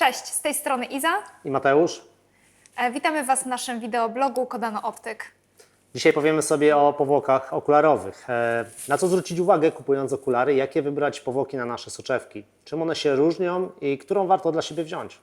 Cześć, z tej strony Iza. i Mateusz. E, Witamy Was w naszym wideoblogu Kodano Optyk. Dzisiaj powiemy sobie o powłokach okularowych. E, Na co zwrócić uwagę kupując okulary, jakie wybrać powłoki na nasze soczewki, czym one się różnią i którą warto dla siebie wziąć.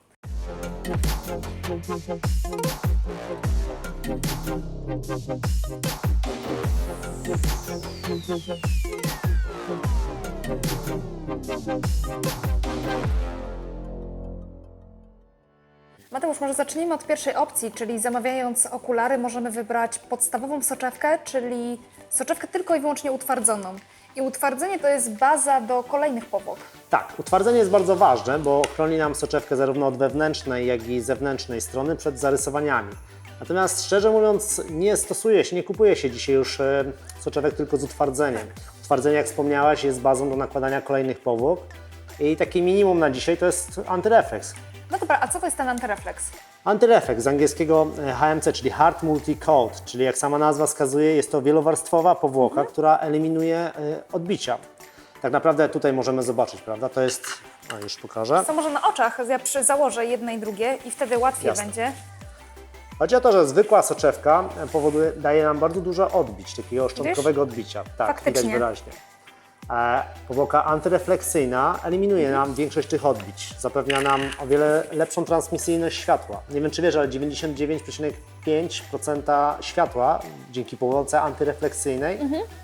Mateusz, może zacznijmy od pierwszej opcji, czyli zamawiając okulary możemy wybrać podstawową soczewkę, czyli soczewkę tylko i wyłącznie utwardzoną. I utwardzenie to jest baza do kolejnych powłok. Tak, utwardzenie jest bardzo ważne, bo chroni nam soczewkę zarówno od wewnętrznej, jak i zewnętrznej strony przed zarysowaniami. Natomiast szczerze mówiąc, nie stosuje się, nie kupuje się dzisiaj już e, soczewek tylko z utwardzeniem. Utwardzenie, jak wspomniałaś, jest bazą do nakładania kolejnych powłok. I takie minimum na dzisiaj to jest antyrefleks. No dobra, a co to jest ten antyrefleks? Antyrefleks z angielskiego e, HMC, czyli Hard Multi-Coat, czyli jak sama nazwa wskazuje, jest to wielowarstwowa powłoka, która eliminuje e, odbicia. Tak naprawdę tutaj możemy zobaczyć, prawda? To jest, a już pokażę. Co może na oczach, ja przy założę jedne i drugie i wtedy łatwiej Jasne. będzie. Chodzi o to, że zwykła soczewka e, powoduje, daje nam bardzo dużo odbić, takiego szczątkowego odbicia. Tak, Faktycznie. widać wyraźnie. E, powłoka antyrefleksyjna eliminuje nam większość tych odbić. Zapewnia nam o wiele lepszą transmisyjność światła. Nie wiem, czy wiesz, ale 99,5% światła dzięki powłoce antyrefleksyjnej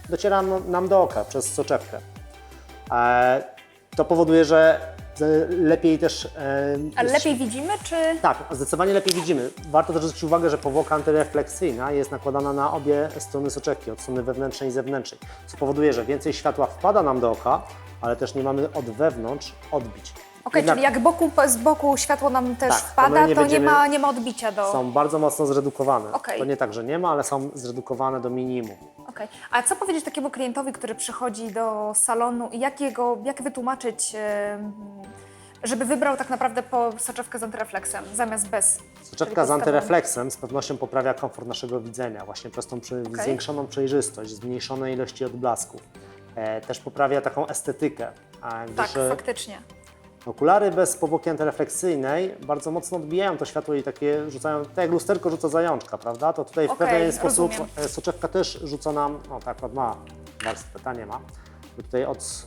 dociera nam- do oka przez soczewkę. E, to powoduje, że lepiej też... e, Ale lepiej widzimy, czy... tak, zdecydowanie lepiej widzimy. Warto też zwrócić uwagę, że powłoka antyrefleksyjna jest nakładana na obie strony soczewki, od strony wewnętrznej i zewnętrznej, co powoduje, że więcej światła wpada nam do oka, ale też nie mamy od wewnątrz odbić. Okej, Jednak czyli jak boku, z boku światło nam też Tak, to my wpada, nie to nie, ma, nie ma odbicia do... Są bardzo mocno zredukowane. Okej. To nie tak, że nie ma, ale są zredukowane do minimum. Okej. A co powiedzieć takiemu klientowi, który przychodzi do salonu i jak, jego, jak wytłumaczyć, em, żeby wybrał tak naprawdę po soczewkę z antyrefleksem zamiast bez? czyli Soczewka z podstawową? antyrefleksem z pewnością poprawia komfort naszego widzenia, właśnie przez tą przy, Okej. zwiększoną przejrzystość, zmniejszone ilości odblasków. E, też poprawia taką estetykę, a Tak, gdyż e, faktycznie. Okulary bez powłoki antyrefleksyjnej bardzo mocno odbijają to światło i takie rzucają, tak jak lusterko rzuca zajączka, prawda? To tutaj w Okej, pewien sposób rozumiem. e, soczewka też rzuca nam, no tak, akurat ma warstwę, ta nie ma. I tutaj od,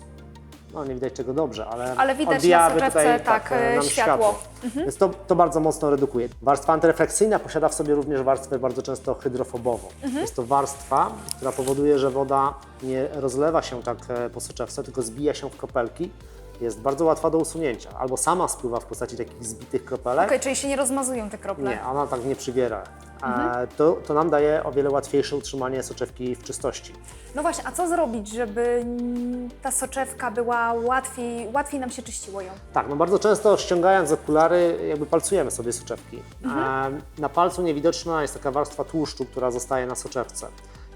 no nie widać czego dobrze, ale, Ale widać na odbijałaby soczewce, tutaj tak, e, nam światło. Mhm. Więc to, to bardzo mocno redukuje. Warstwa antyrefleksyjna posiada w sobie również warstwę bardzo często hydrofobową. Mhm. Jest to warstwa, która powoduje, że woda nie rozlewa się tak e, po soczewce, tylko zbija się w kropelki. Jest bardzo łatwa do usunięcia. Albo sama spływa w postaci takich zbitych kropelek. Okej, czyli się nie rozmazują te krople. Nie, ona tak nie przybiera. Mhm. E, to, to nam daje o wiele łatwiejsze utrzymanie soczewki w czystości. No właśnie, a co zrobić, żeby ta soczewka była łatwiej, łatwiej nam się czyściło ją? Tak, no bardzo często ściągając okulary, jakby palcujemy sobie soczewki. Mhm. E, na palcu niewidoczna jest taka warstwa tłuszczu, która zostaje na soczewce.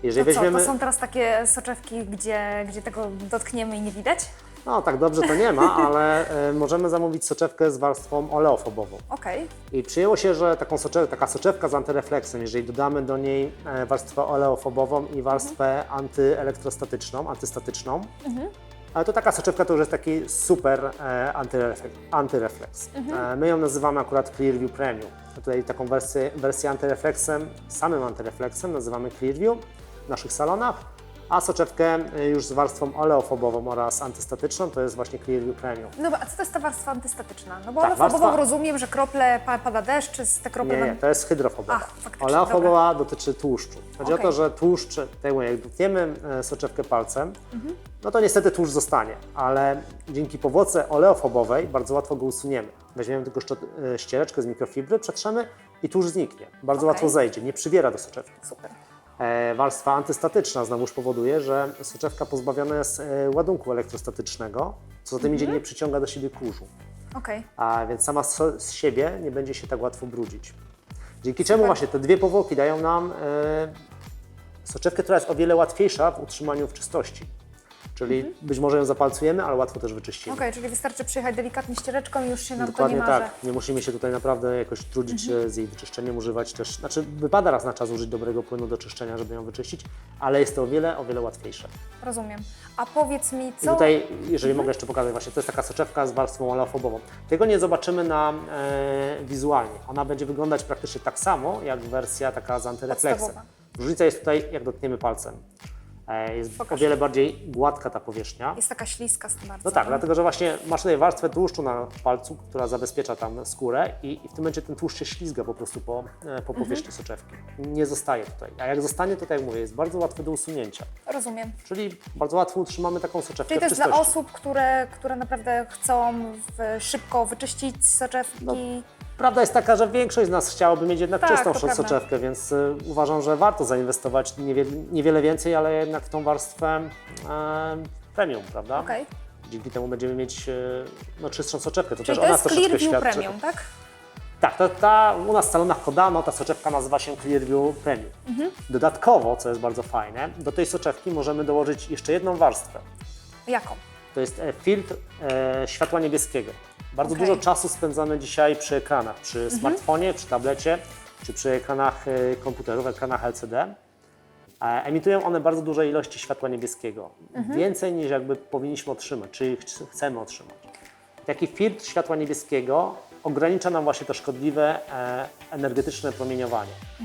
Jeżeli To co, weźmiemy. to są teraz takie soczewki, gdzie, gdzie tego dotkniemy i nie widać? No tak dobrze to nie ma, ale e, możemy zamówić soczewkę z warstwą oleofobową. Okej, I przyjęło się, że taką soczew taka soczewka z antyrefleksem, jeżeli dodamy do niej e, warstwę oleofobową i warstwę antyelektrostatyczną, antystatyczną, ale to taka soczewka to już jest taki super e, antyrefleks. antyrefleks. E, my ją nazywamy akurat Clearview Premium. Tutaj taką wersję, wersję antyrefleksem, samym antyrefleksem nazywamy Clearview w naszych salonach, a soczewkę e, już z warstwą oleofobową oraz antystatyczną to jest właśnie Clearview Premium. Dobra, a co to jest ta warstwa antystatyczna? No bo Tak, olefobową warstwa- rozumiem, że krople, pa, pada deszcz, czy z te krople... Nie, nie, to jest hydrofobowa. Ach, faktycznie, Oleofobowa dotyczy tłuszczu. Chodzi Okej. o to, że tłuszcz, tak mówię, jak dotkniemy e, soczewkę palcem, Mhm. no to niestety tłuszcz zostanie, ale dzięki powłoce oleofobowej bardzo łatwo go usuniemy. Weźmiemy tylko e, ściereczkę z mikrofibry, przetrzemy i tłuszcz zniknie. Bardzo Okej. łatwo zejdzie, nie przybiera do soczewki. Super. E, warstwa antystatyczna znowuż powoduje, że soczewka pozbawiona jest e, ładunku elektrostatycznego, co za tym idzie nie przyciąga do siebie kurzu Okej. a więc sama z, z siebie nie będzie się tak łatwo brudzić. Dzięki czemu właśnie te dwie powłoki dają nam e, soczewkę, która jest o wiele łatwiejsza w utrzymaniu w czystości. Czyli Mhm. być może ją zapalcujemy, ale łatwo też wyczyścimy. Okej, czyli wystarczy przyjechać delikatnie ściereczką i już się nam to Dokładnie nie marzy. tak. Nie musimy się tutaj naprawdę jakoś trudzić Mhm. się z jej wyczyszczeniem, używać też. Znaczy, wypada raz na czas użyć dobrego płynu do czyszczenia, żeby ją wyczyścić, ale jest to o wiele, o wiele łatwiejsze. Rozumiem. A powiedz mi, I co... tutaj, jeżeli mogę jeszcze pokazać, właśnie to jest taka soczewka z warstwą oleofobową. Tego nie zobaczymy na e, wizualnie. Ona będzie wyglądać praktycznie tak samo, jak wersja taka z antyrefleksem. Różnica jest tutaj, jak dotkniemy palcem. E, jest Pokaż. o wiele bardziej gładka ta powierzchnia. Jest taka śliska z tym bardzo. No tak, dlatego że właśnie masz tutaj warstwę tłuszczu na palcu, która zabezpiecza tam skórę i, i w tym momencie ten tłuszcz się ślizga po prostu po, e, po powierzchni soczewki. Nie zostaje tutaj. A jak zostanie, to tak jak mówię, jest bardzo łatwy do usunięcia. Rozumiem. Czyli bardzo łatwo utrzymamy taką soczewkę Czyli w też dla osób, które, które naprawdę chcą w, szybko wyczyścić soczewki. No, Prawda jest taka, że większość z nas chciałaby mieć jednak Tak, czystą prawda. soczewkę, więc y, uważam, że warto zainwestować niewiele, niewiele więcej, ale jednak w tą warstwę e, premium, prawda? Okej. Dzięki temu będziemy mieć e, no, czystszą soczewkę. To Czyli też to o nas jest troszeczkę Clearview świadczy. Premium, tak? Tak, to ta u nas w salonach Kodano ta soczewka nazywa się Clearview Premium. Mhm. Dodatkowo, co jest bardzo fajne, do tej soczewki możemy dołożyć jeszcze jedną warstwę. Jaką? To jest e, filtr e, światła niebieskiego. Bardzo. Mhm. dużo czasu spędzamy dzisiaj przy ekranach, przy smartfonie, przy tablecie, czy przy ekranach e, komputerów, ekranach LCD. Emitują one bardzo duże ilości światła niebieskiego. Mhm. Więcej niż jakby powinniśmy otrzymać, czy ch- chcemy otrzymać. Taki filtr światła niebieskiego ogranicza nam właśnie to szkodliwe energetyczne promieniowanie. E,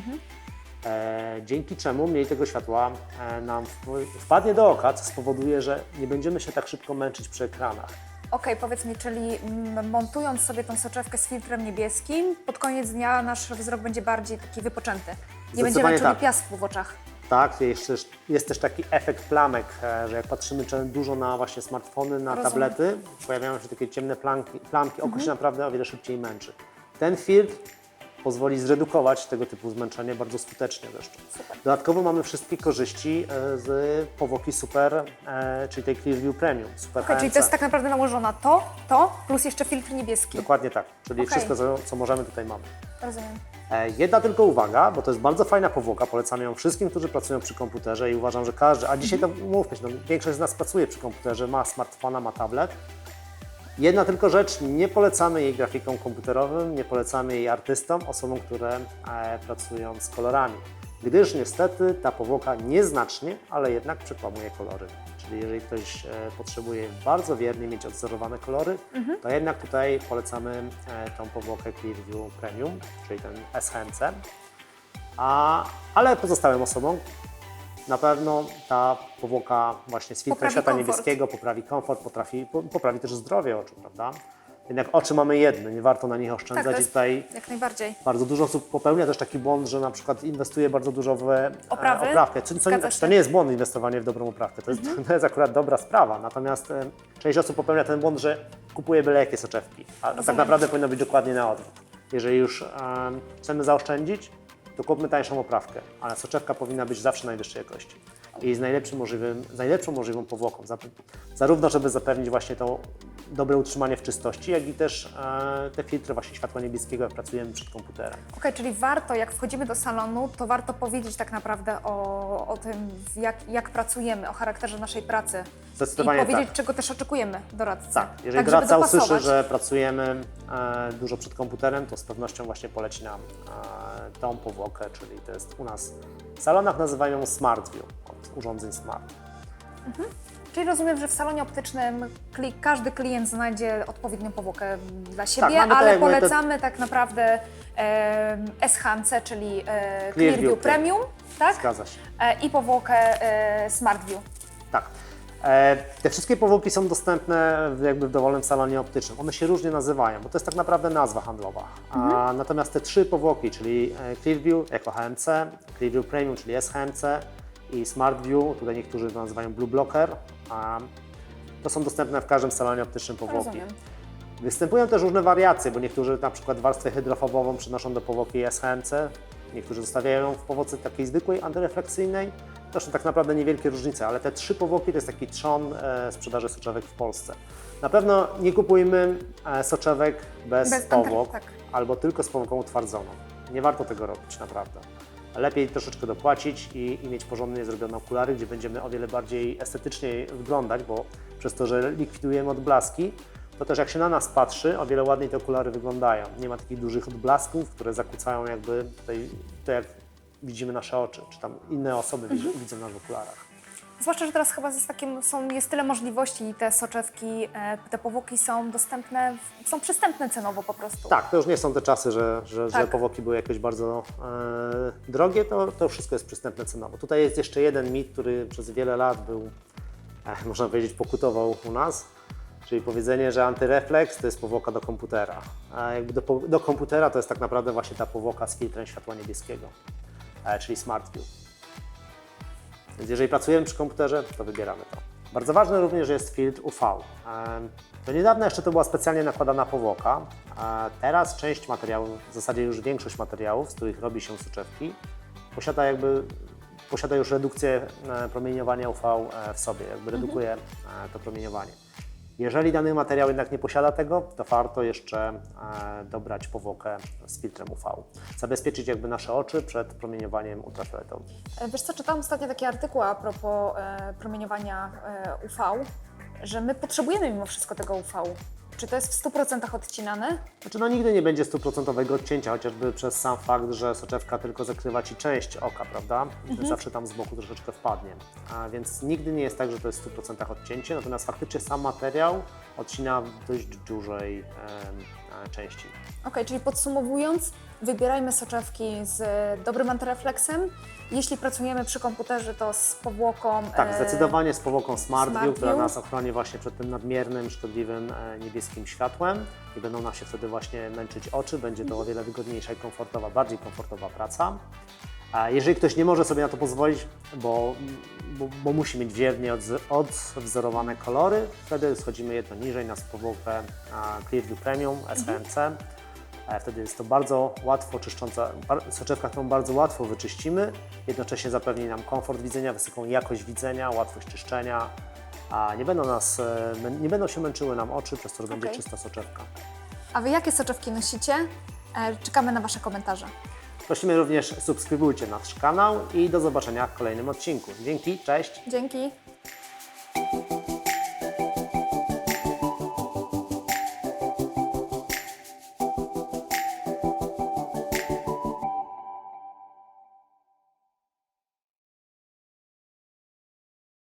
dzięki czemu mniej tego światła e, nam wp- wpadnie do oka, co spowoduje, że nie będziemy się tak szybko męczyć przy ekranach. Okej, powiedz mi, czyli mm, montując sobie tą soczewkę z filtrem niebieskim, pod koniec dnia nasz wzrok będzie bardziej taki wypoczęty. Nie będziemy czuli tak. piasku w oczach. Tak, jest też, jest też taki efekt plamek, e, że jak patrzymy dużo na właśnie smartfony, na Rozumiem. tablety, pojawiają się takie ciemne plamki, plamki oko się naprawdę o wiele szybciej męczy. Ten filtr pozwoli zredukować tego typu zmęczenie bardzo skutecznie. Super. Dodatkowo mamy wszystkie korzyści e, z powłoki Super, e, czyli tej Clearview Premium, Super Okej, czyli to jest tak naprawdę nałożona to, to, plus jeszcze filtr niebieski. Dokładnie tak, czyli Okej. wszystko, co, co możemy tutaj mamy. Rozumiem. E, Jedna tylko uwaga, bo to jest bardzo fajna powłoka, polecam ją wszystkim, którzy pracują przy komputerze i uważam, że każdy, a dzisiaj to mówmy się, no, większość z nas pracuje przy komputerze, ma smartfona, ma tablet. Jedna tylko rzecz, nie polecamy jej grafikom komputerowym, nie polecamy jej artystom, osobom, które e, pracują z kolorami, gdyż niestety ta powłoka nieznacznie, ale jednak przekłamuje kolory. Czyli jeżeli ktoś e, potrzebuje bardzo wiernie mieć odzorowane kolory, to jednak tutaj polecamy e, tą powłokę Clearview Premium, czyli ten SHMC. A, ale pozostałym osobom na pewno ta powłoka właśnie z filtrem światła niebieskiego poprawi komfort, potrafi, poprawi też zdrowie oczu, prawda? Jednak oczy mamy jedne, nie warto na nich Tak, oszczędzać jest tutaj jak najbardziej. bardzo dużo osób popełnia też taki błąd, że na przykład inwestuje bardzo dużo w e, Oprawy? oprawkę. Co, co, to nie jest błąd inwestowanie w dobrą oprawkę, to jest, to jest akurat dobra sprawa. Natomiast e, część osób popełnia ten błąd, że kupuje byle jakie soczewki, a tak Rozumiem. naprawdę powinno być dokładnie na odwrót. Jeżeli już e, chcemy zaoszczędzić, to kupmy tańszą oprawkę, ale soczewka powinna być zawsze najwyższej jakości. I z najlepszym możliwym, z najlepszą możliwą powłoką, zarówno żeby zapewnić właśnie to dobre utrzymanie w czystości, jak i też e, te filtry właśnie światła niebieskiego, jak pracujemy przed komputerem. Okej, czyli warto, jak wchodzimy do salonu, to warto powiedzieć tak naprawdę o, o tym, jak, jak pracujemy, o charakterze naszej pracy. Zdecydowanie I powiedzieć, tak. czego też oczekujemy doradcy. Tak, jeżeli tak, doradca usłyszy, że pracujemy e, dużo przed komputerem, to z pewnością właśnie poleci nam e, tą powłokę, czyli to jest u nas w salonach nazywają ją Smart View, od urządzeń Smart. Czyli rozumiem, że w salonie optycznym kli- każdy klient znajdzie odpowiednią powłokę dla siebie, mamy tak ale jak mówię, to- polecamy tak naprawdę e, SHMC, czyli e, Clearview Clearview Premium, tak? Zgadza się. E, I powłokę e, SmartView. Tak. E, te wszystkie powłoki są dostępne w- jakby w dowolnym salonie optycznym. One się różnie nazywają, bo to jest tak naprawdę nazwa handlowa. A, natomiast te trzy powłoki, czyli e, Clearview jako HMC, Clearview Premium, czyli SHMC i SmartView, tutaj niektórzy to nazywają Blue Blocker, a, to są dostępne w każdym salonie optycznym powłoki. Rozumiem. Występują też różne wariacje, bo niektórzy na przykład warstwę hydrofobową przenoszą do powłoki SHMC, niektórzy zostawiają ją w powłoce takiej zwykłej, antyrefleksyjnej. To są tak naprawdę niewielkie różnice, ale te trzy powłoki to jest taki trzon e, sprzedaży soczewek w Polsce. Na pewno nie kupujmy e, soczewek bez, Bez powłok tak. albo tylko z powłoką utwardzoną. Nie warto tego robić, naprawdę. Lepiej troszeczkę dopłacić i, i mieć porządnie zrobione okulary, gdzie będziemy o wiele bardziej estetycznie wyglądać, bo przez to, że likwidujemy odblaski, to też jak się na nas patrzy, o wiele ładniej te okulary wyglądają. Nie ma takich dużych odblasków, które zakłócają jakby tutaj, to, jak widzimy nasze oczy, czy tam inne osoby widzą, widzą nas w okularach. Zwłaszcza, że teraz chyba jest, takim, są, jest tyle możliwości i te soczewki, e, te powłoki są dostępne, w- są przystępne cenowo po prostu. Tak, to już nie są te czasy, że, że, że Tak. powłoki były jakieś bardzo e, drogie, to, to wszystko jest przystępne cenowo. Tutaj jest jeszcze jeden mit, który przez wiele lat był, e, można powiedzieć, pokutował u nas, czyli powiedzenie, że antyrefleks to jest powłoka do komputera. A jakby do, po- do komputera to jest tak naprawdę właśnie ta powłoka z filtrem światła niebieskiego, e, czyli SmartView. Więc jeżeli pracujemy przy komputerze, to wybieramy to. Bardzo ważne również jest filtr UV. Em, Do niedawna jeszcze to była specjalnie nakładana powłoka. a Teraz część materiałów, w zasadzie już większość materiałów, z których robi się soczewki, posiada jakby posiada już redukcję e, promieniowania UV e, w sobie, jakby redukuje e, to promieniowanie. Jeżeli dany materiał jednak nie posiada tego, to warto jeszcze e, dobrać powłokę z filtrem UV. Zabezpieczyć jakby nasze oczy przed promieniowaniem ultrafioletowym. E, Wiesz co, czytałam ostatnio taki artykuł a propos e, promieniowania UV, że my potrzebujemy mimo wszystko tego UV. Czy to jest w 100% odcinane? Znaczy, no nigdy nie będzie stuprocentowego odcięcia, chociażby przez sam fakt, że soczewka tylko zakrywa Ci część oka, prawda? Zawsze tam z boku troszeczkę wpadnie. A więc nigdy nie jest tak, że to jest w 100% odcięcie, natomiast faktycznie sam materiał odcina w dość dużej e, części. Ok, czyli podsumowując, wybierajmy soczewki z dobrym antyrefleksem. Jeśli pracujemy przy komputerze, to z powłoką. Tak, e, zdecydowanie z powłoką SmartView, SmartView. która nas ochroni właśnie przed tym nadmiernym, szkodliwym e, niebieskim światłem. Nie będą nam się wtedy właśnie męczyć oczy, będzie to o wiele wygodniejsza i komfortowa, bardziej komfortowa praca. A jeżeli ktoś nie może sobie na to pozwolić, bo, bo, bo musi mieć wiernie odwzorowane kolory, wtedy schodzimy jedno niżej na a, Clearview Premium SHMC. E, Wtedy jest to bardzo łatwo czyszcząca soczewka, którą bardzo łatwo wyczyścimy. Jednocześnie zapewni nam komfort widzenia, wysoką jakość widzenia, łatwość czyszczenia, a nie będą, nas, e, nie będą się męczyły nam oczy, przez to, że będzie czysta soczewka. A Wy jakie soczewki nosicie? E, Czekamy na Wasze komentarze. Prosimy również subskrybujcie nasz kanał i do zobaczenia w kolejnym odcinku. Dzięki, cześć. Dzięki.